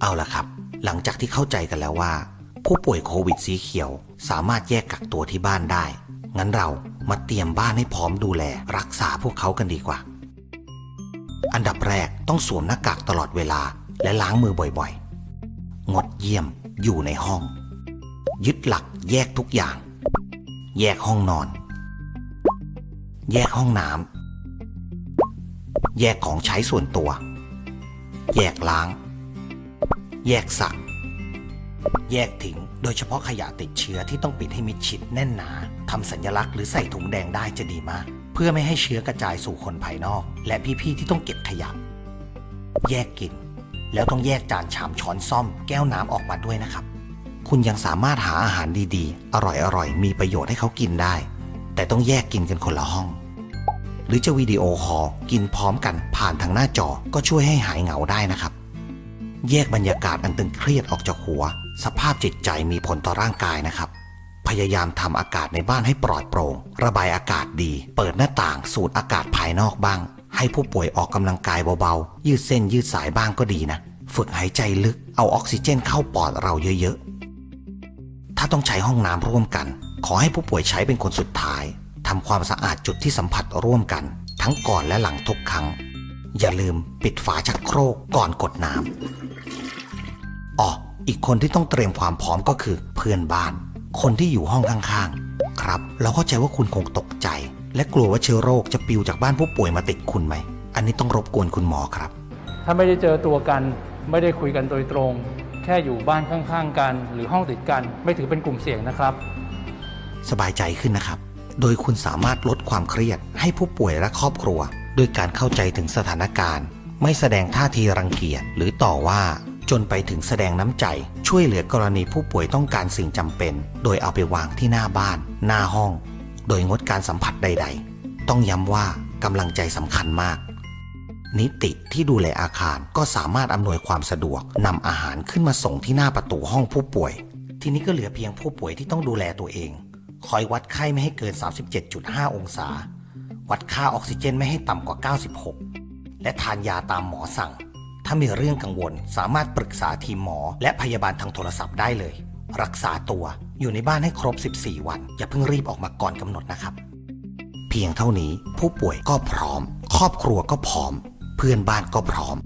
เอาละครับ หลังจากที่เข้าใจกันแล้วว่า ผู้ป่วยโควิดสีเขียว สามารถแยกกักตัวที่บ้านได้ งั้นเรามาเตรียมบ้านให้พร้อมดูแล รักษาพวกเขากันดีกว่า อันดับแรกต้องสวมหน้ากากตลอดเวลา และล้างมือบ่อยๆ งดเยี่ยมอยู่ในห้อง ยึดหลักแยกทุกอย่าง แยกห้องนอน แยกห้องน้ำแยกของใช้ส่วนตัว แยกล้าง แยกสักแยกทิ้งโดยเฉพาะขยะติดเชื้อที่ต้องปิดให้มิดชิดแน่นหนาทำสัญลักษณ์หรือใส่ถุงแดงได้จะดีมาก เพื่อไม่ให้เชื้อกระจายสู่คนภายนอก และพี่ๆที่ต้องเก็บขยะ แยกกิน แล้วต้องแยกจานชามช้อนซ่อม แก้วน้ำออกมาด้วยนะครับ คุณยังสามารถหาอาหารดีๆ อร่อยๆ มีประโยชน์ให้เขากินได้ แต่ต้องแยกกินกันคนละห้อง หรือจะวิดีโอคอลกินพร้อมกันผ่านทางหน้าจอก็ช่วยให้หายเหงาได้นะครับ แยกบรรยากาศอันตึงเครียดออกจากหัว สภาพจิตใจมีผลต่อร่างกายนะครับ พยายามทำอากาศในบ้านให้ปลอดโปร่ง ระบายอากาศดี เปิดหน้าต่างสูดอากาศภายนอกบ้าง ให้ผู้ป่วยออกกำลังกายเบาๆ ยืดเส้นยืดสายบ้างก็ดีนะ ฝึกหายใจลึก เอาออกซิเจนเข้าปอดเราเยอะๆ ถ้าต้องใช้ห้องน้ำร่วมกัน ขอให้ผู้ป่วยใช้เป็นคนสุดท้ายทำความสะอาดจุดที่สัมผัสร่วมกัน ทั้งก่อนและหลังทุกครั้ง อย่าลืมปิดฝาชักโครกก่อนกดน้ำอ๋ออีกคนที่ต้องเตรียมความพร้อมก็คือเพื่อนบ้าน คนที่อยู่ห้องข้างๆ ครับ เราเข้าใจว่าคุณคงตกใจ และกลัวว่าเชื้อโรคจะปลิวจากบ้านผู้ป่วยมาติดคุณไหม อันนี้ต้องรบกวนคุณหมอครับ ถ้าไม่ได้เจอตัวกันไม่ได้คุยกันโดยตรง แค่อยู่บ้านข้างๆ กัน หรือห้องติดกัน ไม่ถือเป็นกลุ่มเสี่ยงนะครับ สบายใจขึ้นนะครับ โดยคุณสามารถลดความเครียดให้ผู้ป่วยและครอบครัว ด้วยการเข้าใจถึงสถานการณ์ ไม่แสดงท่าทีรังเกียจหรือต่อว่าจนไปถึงแสดงน้ำใจ ช่วยเหลือกรณีผู้ป่วยต้องการสิ่งจำเป็น โดยเอาไปวางที่หน้าบ้าน หน้าห้อง โดยงดการสัมผัสใด ๆ ต้องย้ำว่ากำลังใจสำคัญมาก นิติที่ดูแลอาคารก็สามารถอำนวยความสะดวกนำอาหารขึ้นมาส่งที่หน้าประตูห้องผู้ป่วย ทีนี้ก็เหลือเพียงผู้ป่วยที่ต้องดูแลตัวเอง คอยวัดไข้ไม่ให้เกิน 37.5 องศา วัดค่าออกซิเจนไม่ให้ต่ำกว่า 96 และทานยาตามหมอสั่ง ถ้ามีเรื่องกังวลสามารถปรึกษาทีมหมอ และพยาบาลทางโทรศัพท์ได้เลย รักษาตัวอยู่ในบ้านให้ครบ 14 วัน อย่าเพิ่งรีบออกมาก่อนกำหนดนะครับ เพียงเท่านี้ผู้ป่วยก็พร้อม ครอบครัวก็พร้อม เพื่อนบ้านก็พร้อม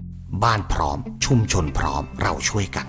บ้านพร้อม ชุมชนพร้อมเราช่วยกัน